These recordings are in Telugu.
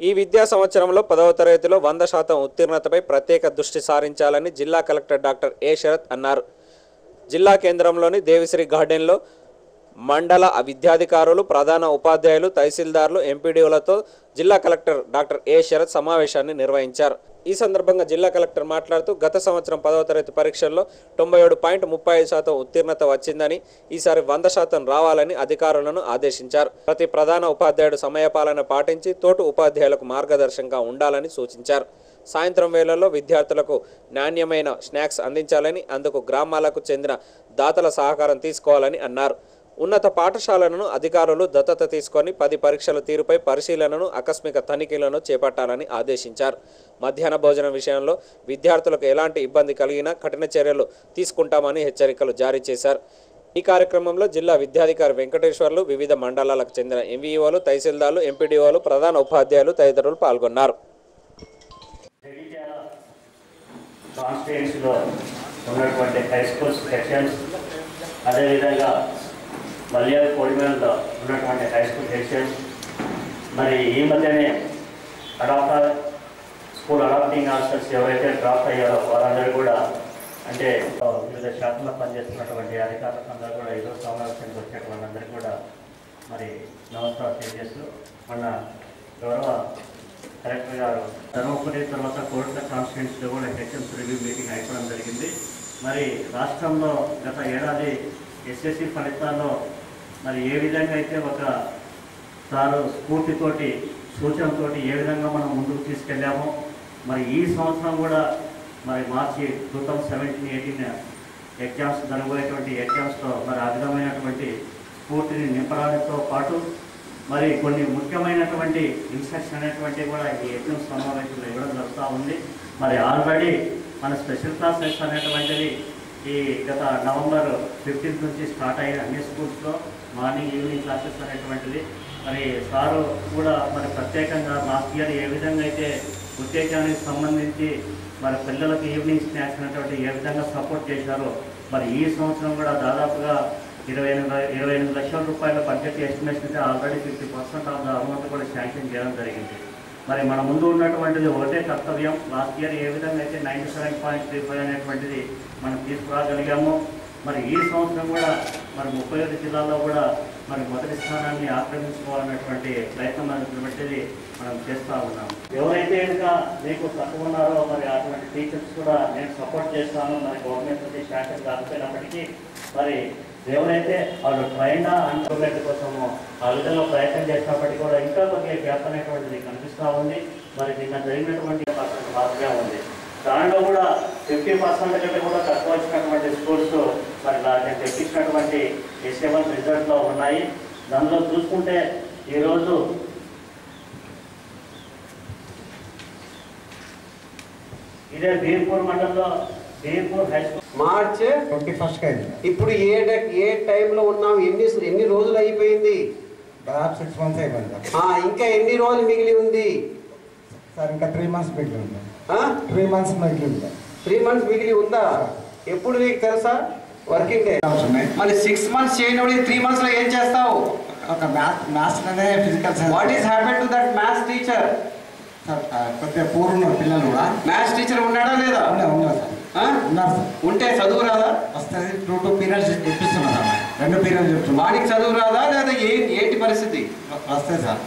ఈ విద్యా సంవత్సరంలో పదవ తరగతిలో వంద శాతం ఉత్తీర్ణతపై ప్రత్యేక దృష్టి సారించాలని జిల్లా కలెక్టర్ డాక్టర్ ఏ శరత్ అన్నారు. జిల్లా కేంద్రంలోని దేవిశ్రీ గార్డెన్లో మండల విద్యాధికారులు ప్రధాన ఉపాధ్యాయులు తహసీల్దార్లు ఎంపీడీఓలతో జిల్లా కలెక్టర్ డాక్టర్ ఏ. శరత్ సమావేశాన్ని నిర్వహించారు. ఈ సందర్భంగా జిల్లా కలెక్టర్ మాట్లాడుతూ గత సంవత్సరం పదవ తరగతి పరీక్షల్లో తొంభై ఏడు పాయింట్ ముప్పై ఐదు శాతం ఉత్తీర్ణత వచ్చిందని ఈసారి వంద శాతం రావాలని అధికారులను ఆదేశించారు. ప్రతి ప్రధాన ఉపాధ్యాయుడు సమయపాలన పాటించి తోటి ఉపాధ్యాయులకు మార్గదర్శకంగా ఉండాలని సూచించారు. సాయంత్రం వేళల్లో విద్యార్థులకు నాణ్యమైన స్నాక్స్ అందించాలని అందుకు గ్రామాలకు చెందిన దాతల సహకారం తీసుకోవాలని అన్నారు. ఉన్నత పాఠశాలలను అధికారులు దత్తత తీసుకొని పది పరీక్షల తీరుపై పరిశీలనను ఆకస్మిక తనిఖీలను చేపట్టాలని ఆదేశించారు. మధ్యాహ్న భోజనం విషయంలో విద్యార్థులకు ఎలాంటి ఇబ్బంది కలిగినా కఠిన చర్యలు తీసుకుంటామని హెచ్చరికలు జారీ చేశారు. ఈ కార్యక్రమంలో జిల్లా విద్యాధికారి వెంకటేశ్వర్లు వివిధ మండలాలకు చెందిన ఎంవీఓలు తహసీల్దార్లు ఎంపీడీఓలు ప్రధాన ఉపాధ్యాయులు తదితరులు పాల్గొన్నారు. ఉన్నటువంటి హై స్కూల్స్ సెక్షన్స్ అదేవిధంగా మల్యాల కోడిమేలలో ఉన్నటువంటి హై స్కూల్ హెచ్ఎం మరి ఈ మధ్యనే అడాప్టర్ స్కూల్ అడాప్టింగ్ ఆఫీసర్స్ ఎవరైతే డ్రాప్ అయ్యారో వారందరూ కూడా అంటే వివిధ శాఖల్లో పనిచేస్తున్నటువంటి అధికారులకు అందరూ కూడా ఈరోజు సమావేశానికి వచ్చినటువంటి అందరికీ కూడా మరి నమస్కారం తెలియజేస్తూ మన గౌరవ కలెక్టర్ గారు ధర్మపురి తర్వాత కోర్టుల కాన్స్టిట్యూన్సీలో కూడా హెచ్ఎంస్ రివ్యూ మీటింగ్ అయిపోవడం జరిగింది. మరి రాష్ట్రంలో గత ఏడాది ఎస్ఎస్సి ఫలితాల్లో మరి ఏ విధంగా అయితే ఒక సారు స్ఫూర్తితోటి సూచనతోటి ఏ విధంగా మనం ముందుకు తీసుకెళ్ళామో మరి ఈ సంవత్సరం కూడా మరి మార్చి two thousand seventeen eighteen exams జరగబోయేటువంటి ఎగ్జామ్స్లో మరి ఆ విధమైనటువంటి స్ఫూర్తిని నింపడంతో పాటు మరి కొన్ని ముఖ్యమైనటువంటి ఇన్స్ట్రక్షన్ అనేటువంటి కూడా ఈ ఎగ్జామ్ సమావేశంలో ఇవ్వడం జరుగుతూ ఉంది. మరి ఆల్రెడీ మన స్పెషల్ క్లాసెస్ అనేటువంటిది ఈ గత నవంబర్ ఫిఫ్టీన్త్ నుంచి స్టార్ట్ అయిన అన్ని స్కూల్స్లో మార్నింగ్ ఈవినింగ్ క్లాసెస్ అనేటువంటిది. మరి సారు కూడా మరి ప్రత్యేకంగా లాస్ట్ ఇయర్ ఏ విధంగా అయితే ఉత్తేజానికి సంబంధించి మరి పిల్లలకు ఈవినింగ్ స్నాక్స్ అనేటువంటి ఏ విధంగా సపోర్ట్ చేశారో మరి ఈ సంవత్సరం కూడా దాదాపుగా ఇరవై ఎనిమిది ఇరవై ఎనిమిది లక్షల రూపాయల బడ్జెట్ ఎస్టిమేషన్ అయితే already fifty percent of the amount కూడా శాంక్షన్ చేయడం జరిగింది. మరి మన ముందు ఉన్నటువంటిది ఒకటే కర్తవ్యం. లాస్ట్ ఇయర్ ఏ విధంగా అయితే ninety seven point three five అనేటువంటిది మనం తీసుకురాగలిగాము మరి ఈ సంవత్సరం కూడా మరి ముప్పై ఐదు జిల్లాల్లో కూడా మరి మొదటి స్థానాన్ని ఆక్రమించుకోవాలన్నటువంటి ప్రయత్నం అనేటువంటిది మనం చేస్తూ ఉన్నాం. ఎవరైతే ఇంకా మీకు తక్కువ ఉన్నారో మరి అటువంటి టీచర్స్ కూడా నేను సపోర్ట్ చేస్తాను. మరి గవర్నమెంట్ నుంచి శాఖలు కాకపోయినప్పటికీ మరి ఎవరైతే వాళ్ళు ట్రైనా అంటున్నట్టు కోసము ఆ విధంగా ప్రయత్నం చేసినప్పటికీ కూడా ఇంకా కొద్దిగా గ్యాప్ అనేటువంటిది కనిపిస్తూ ఉంది. మరి నిన్న జరిగినటువంటి బాధగా మాత్రమే ఉంది. దాంట్లో కూడా ఫిఫ్టీ పర్సెంట్ కంటే కూడా తక్కువ వచ్చినటువంటి స్కూల్స్ మరి నాకు తెప్పించినటువంటి ఎస్ఎంఎల్ రిజల్ట్లో ఉన్నాయి. దానిలో చూసుకుంటే ఈరోజు ఇదే బీర్పూర్ మండలంలో Birpur high school March twenty first అయింది ఇప్పుడు ఏ డ- ఏ టైంలో ఉన్నాం? ఎన్ని ఎన్ని రోజులు అయిపోయింది? దాదాపు సిక్స్ మంత్స్ అయిపోయింది. ఇంకా ఎన్ని రోజులు మిగిలి ఉంది? సార్ ఇంకా త్రీ మంత్స్ మిగిలి ఉంది? త్రీ మంత్స్ మిగిలి ఉంది త్రీ మంత్స్ మిగిలి ఉందా? ఎప్పుడు నీకు తెలుసా? వర్కింగ్ డే మరి సిక్స్ మంత్స్ చేయనప్పుడు త్రీ మంత్స్లో ఏం చేస్తావు? ఒక మ్యాథ్ మ్యాథ్స్ అనే physical what is happen to that maths teacher కొద్దిగా పూర్ ఉన్నారు పిల్లలు కూడా. మ్యాథ్స్ టీచర్ ఉన్నాడా లేదా? ఉన్నారు సార్? ఉన్నారు సార్. ఉంటే చదువు రాదా? వస్తుంది టూ టూ పీరియడ్స్ చెప్పిస్తున్నారు రెండు పీరియడ్స్ చెప్తున్నారు. వాడికి చదువు రాదా లేదా ఏంటి పరిస్థితి? వస్తాయి సార్.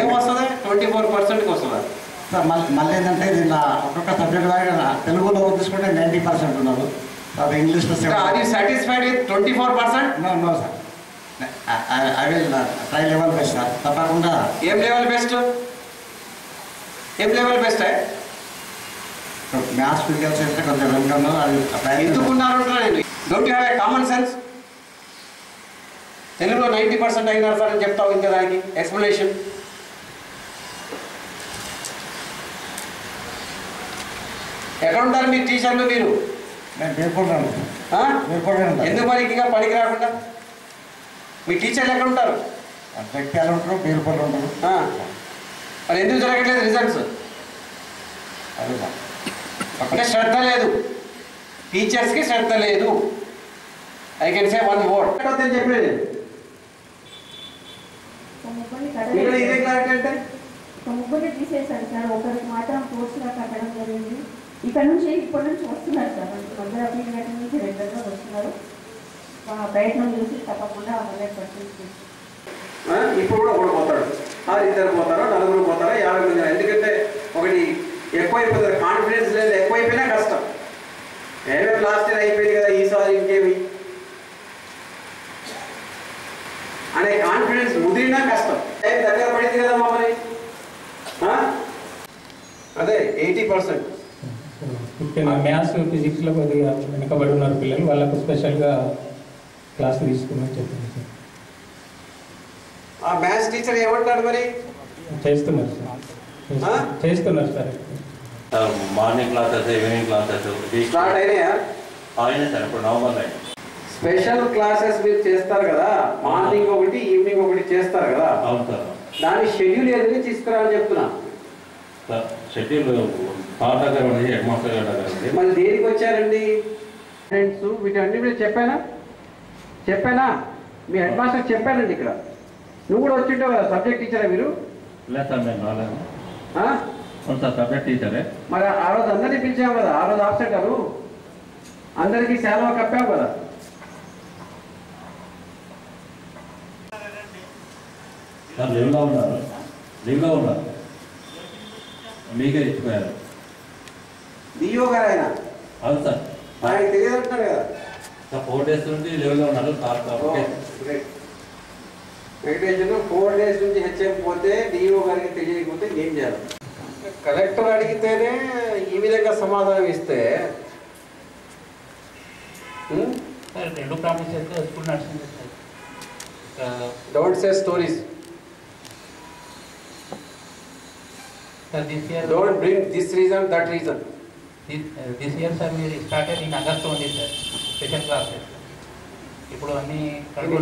ఏం వస్తుంది? ట్వంటీ ఫోర్ పర్సెంట్కి వస్తుందా? మళ్ళీ మళ్ళీ ఏంటంటే దీనిలో ఒక్కొక్క సబ్జెక్ట్ వారిగా తెలుగులో తీసుకుంటే నైంటీ పర్సెంట్ ఉన్నారు. సార్ ఇంగ్లీష్లో are you satisfied with twenty four percent no no sir I will try level best sir తప్పకుండా. ఏం లెవెల్ బెస్ట్ ఏం లెవెల్ బెస్ట్ మ్యాథ్స్ ఫిజికల్స్ అయితే కొంచెం వెనుకను అది ఎందుకు ఉన్నారు నేను? Don't have a common sense తెలుగులో నైంటీ పర్సెంట్ అయినారు సార్ అని చెప్తావు ఇంకా దానికి. ఎక్స్ప్లెనేషన్ ఎక్కడ ఉంటారు మీ టీచర్లు మీరు? నేను ఎందుకు మరి ఇంకా పనికి రాకుండా? మీ టీచర్లు ఎక్కడ ఉంటారు ఉంటారు పేర్కొంటూ ఉంటారు. ఆ. మరి ఎందుకు జరగట్లేదు రిజల్ట్స్ అంటే శ్రద్ధ లేదు. టీచర్స్కి శ్రద్ధ లేదు. I can say one word అని చెప్పేది? ఇదే క్లారిటీ అంటే? ఒక ముగ్గురు తీసేశారు సార్. ఒకరికి మాత్రం కోర్సుగా కట్టడం జరిగింది. ఇక్కడ నుంచి ఇప్పటి నుంచి వస్తున్నారు సార్. మధ్య అప్లికేషన్ నుంచి రెగ్యులర్గా వస్తున్నారు. మా ప్రయత్నం చూసి తప్పకుండా హండ్రెడ్ పర్సెంట్ ఇప్పుడు కూడా ఒకడు పోతాడు. ఆరు ఇద్దరు పోతారా? నలుగురు పోతారా? యాభై మంది ఎందుకంటే ఒకటి ఎక్కువైపోతారు. కాన్ఫిడెన్స్ లేదు. ఎక్కువైపోయినా కష్టం. ఏమేమి లాస్ట్ ఇయర్ అయిపోయింది కదా ఈసారి ఇంకేమి? అనే కాన్ఫిడెన్స్ ముదిరినా కష్టం. ఏం దగ్గర పడింది కదా మమ్మల్ని. అదే ఎయిటీ పర్సెంట్ ముఖ్యంగా మ్యాథ్స్ ఫిజిక్స్లో కొద్దిగా వెనుకబడి ఉన్నారు పిల్లలు. వాళ్ళకు స్పెషల్గా క్లాస్ తీసుకున్నాను చెప్పింది సార్. ఆ మ్యాథ్స్ టీచర్ ఏమంటాడు మరి? చేస్తున్నారు సార్. ఆ? చేస్తున్నారు sir. Morning classes evening classes start అయినాయా? అయినా సార్ ఇప్పుడు నవంబర్ నైన్. స్పెషల్ క్లాసెస్ మీరు చేస్తారు కదా? మార్నింగ్ ఒకటి ఈవినింగ్ ఒకటి చేస్తారు కదా? అవును సార్. దాని షెడ్యూల్ ఏదైనా తీసుకురా అని చెప్తున్నా? షెడ్యూల్ హెడ్ మాస్టర్ గారి మరి దేనికి వచ్చారండి? ఫ్రెండ్స్ వీటన్ని మీరు చెప్పానా? చెప్పానా? మీ హెడ్ మాస్టర్ చెప్పానండి ఇక్కడ. నువ్వు కూడా వచ్చింటావు కదా సబ్జెక్ట్ టీచరా మీరు? లేదు సార్ నేను రాలేదు. సార్ సబ్జెక్ట్ టీచరే. మరి ఆ రోజు అందరినీ పిలిచాము కదా ఆ రోజు ఆఫ్సెట్ గారు. అందరికీ సెలవు కప్పాము కదా. సార్ లీవ్లో ఉన్నారు. లీవ్లో ఉన్నారు. మీకే ఇచ్చిపోయారు. డిఓ గారు ఆయన అవును సార్ ఆయనకి తెలియదు అంటున్నారు కదా సార్ ఫోర్ డేస్ నుండి లీవ్లో ఉన్నారు sir okay Venkateswara four days నుంచి హెచ్ఎం పోతే డిఓ గారికి తెలియకపోతే ఏం చేయాలి కలెక్టర్ అడిగితేనే ఈ విధంగా సమాధానం ఇస్తే సార్ రెండు ప్రామిస్ అయితే స్కూల్ నడిచింది sir don't say stories sir this year don't bring this Reason that reason this year sir మీరు స్టార్టెడ్ ఇన్ ఆగస్ట్ ఉంది సార్ స్పెషల్ క్లాసెస్ ఇప్పుడు అన్ని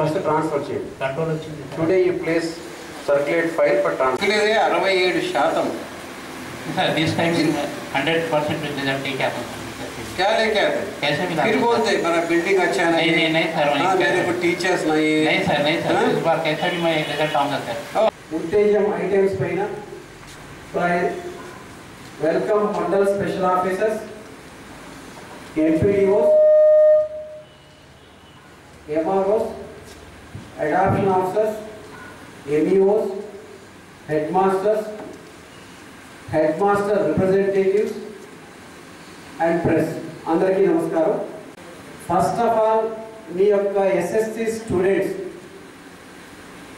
ఫస్ట్ ట్రాన్స్ఫర్ చేయండి కంట్రోల్ వచ్చింది టుడే ఈ place circulate file for transfer అరవై ఏడు శాతం sir this time hundred percent result क्या क्या लेके आते कैसे मिला फिर बोलते मेरा बिल्डिंग अच्छा नहीं नहीं, नहीं, नहीं, सर, वहीं हाँ, पे- मेरे को टीचर्स नहीं नहीं सर नहीं सर हाँ? इस बार कैसा भी मैं रिजल्ट आऊंगा सर ఉత్తేజం ఐటమ్స్ పైన welcome mandal special officers MPDOs MROs adoption officers MEOs head masters head master representatives and press అందరికీ నమస్కారం ఫస్ట్ ఆఫ్ ఆల్ మీ యొక్క ఎస్ఎస్సి స్టూడెంట్స్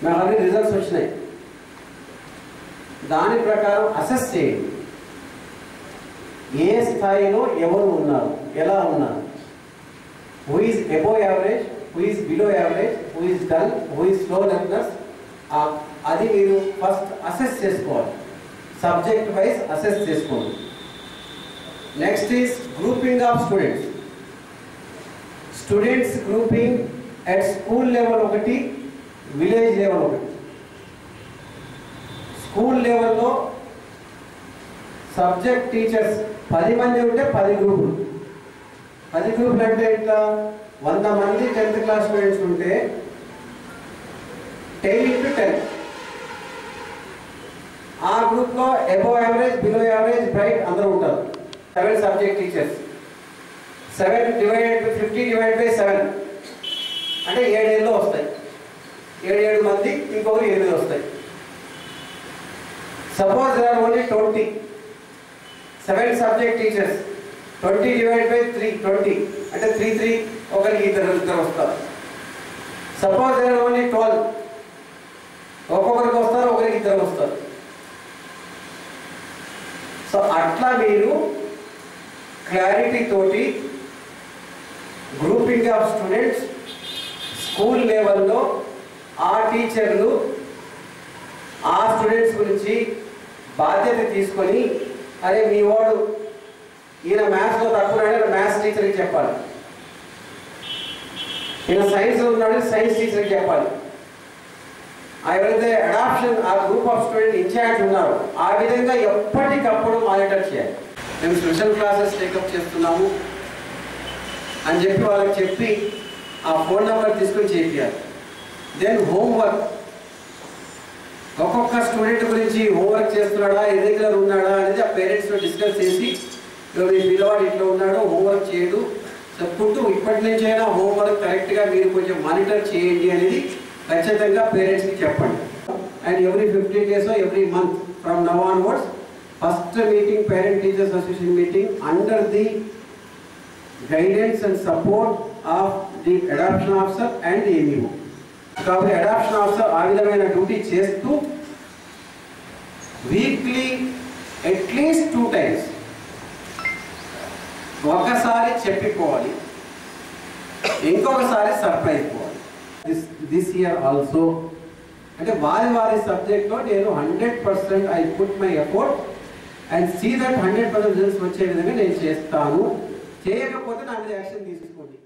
మేము ఆల్రెడీ రిజల్ట్స్ వచ్చినాయి. దాని ప్రకారం అసెస్ చేయండి. ఏ స్థాయిలో ఎవరు ఉన్నారు? ఎలా ఉన్నారు? Who is above average who is below average who is dull who is slow learners అది మీరు ఫస్ట్ అసెస్ చేసుకోవాలి. సబ్జెక్ట్ వైజ్ అసెస్ చేసుకోండి. Next is grouping of students students grouping at school level ఒకటి విలేజ్ లెవెల్ ఒకటి. స్కూల్ లెవెల్లో సబ్జెక్ట్ టీచర్స్ పది మంది ఉంటే పది గ్రూపులు. పది గ్రూపులు అంటే ఇట్లా వంద మంది టెన్త్ క్లాస్ స్టూడెంట్స్ ఉంటే టెన్ ఇంటూ టెన్. ఆ గ్రూప్లో above average below average bright అందరూ ఉంటారు. Seven subject teachers seven divided by fifty divide by seven అంటే ఏడేళ్ళు వస్తాయి. ఏడు ఏడు మంది ఇంకొకరు ఎనిమిది వస్తాయి. Suppose only twenty seven subject teachers. Twenty divide by three twenty. అంటే త్రీ త్రీ ఒకరికి ఇద్దరు ఇద్దరు వస్తారు. సపోజ్ ఓన్లీ ట్వెల్వ్ ఒక్కొక్కరికి వస్తారు ఒకరికి ఇద్దరు వస్తారు. సో అట్లా మీరు క్లారిటీ తోటి గ్రూపింగ్ ఆఫ్ స్టూడెంట్స్ స్కూల్ లెవెల్లో ఆ టీచర్లు ఆ స్టూడెంట్స్ గురించి బాధ్యత తీసుకొని అరే మీ వాడు ఈయన మ్యాథ్స్లో తక్కువ మ్యాథ్స్ టీచర్కి చెప్పాలి. ఈయన సైన్స్లో ఉన్నాడు సైన్స్ టీచర్కి చెప్పాలి. ఎవరైతే అడాప్షన్ ఆ గ్రూప్ ఆఫ్ స్టూడెంట్ ఇన్ఛార్జ్ ఉన్నారో ఆ విధంగా ఎప్పటికప్పుడు మానిటర్ చేయాలి. మేము స్పెషల్ క్లాసెస్ టేకప్ చేస్తున్నాము అని చెప్పి వాళ్ళకి చెప్పి ఆ ఫోన్ నెంబర్ తీసుకొని చేయాలి దెన్ హోంవర్క్ ఒక్కొక్క స్టూడెంట్ గురించి హోంవర్క్ చేస్తున్నాడా ఇర్రెగ్యులర్ ఉన్నాడా అనేది ఆ పేరెంట్స్తో డిస్కస్ చేసి మీ పిల్లవాడు ఇట్లా ఉన్నాడు హోంవర్క్ చేయడు. చెప్పుకుంటూ ఇప్పటి నుంచి అయినా హోంవర్క్ కరెక్ట్గా మీరు కొంచెం మానిటర్ చేయండి అనేది ఖచ్చితంగా పేరెంట్స్కి చెప్పండి. And every fifteen days every month from now onwards first meeting parent teachers association meeting under the guidance and support of the adoption officer and MEO కాబట్టి అడాప్షన్ ఆఫీసర్ ఆ విధమైన డ్యూటీ చేస్తూ వీక్లీ అట్లీస్ట్ టూ టైమ్స్ ఒకసారి చెప్పిపోవాలి ఇంకొకసారి సర్ప్రైజ్ పోవాలి. దిస్ దిస్ ఇయర్ ఆల్సో అంటే వారి వారి సబ్జెక్ట్లో నేను hundred percent I put my effort and see that hundred percent results వచ్చే విధంగా నేను చేస్తాను. చేయకపోతే నా మీద యాక్షన్ తీసుకోండి.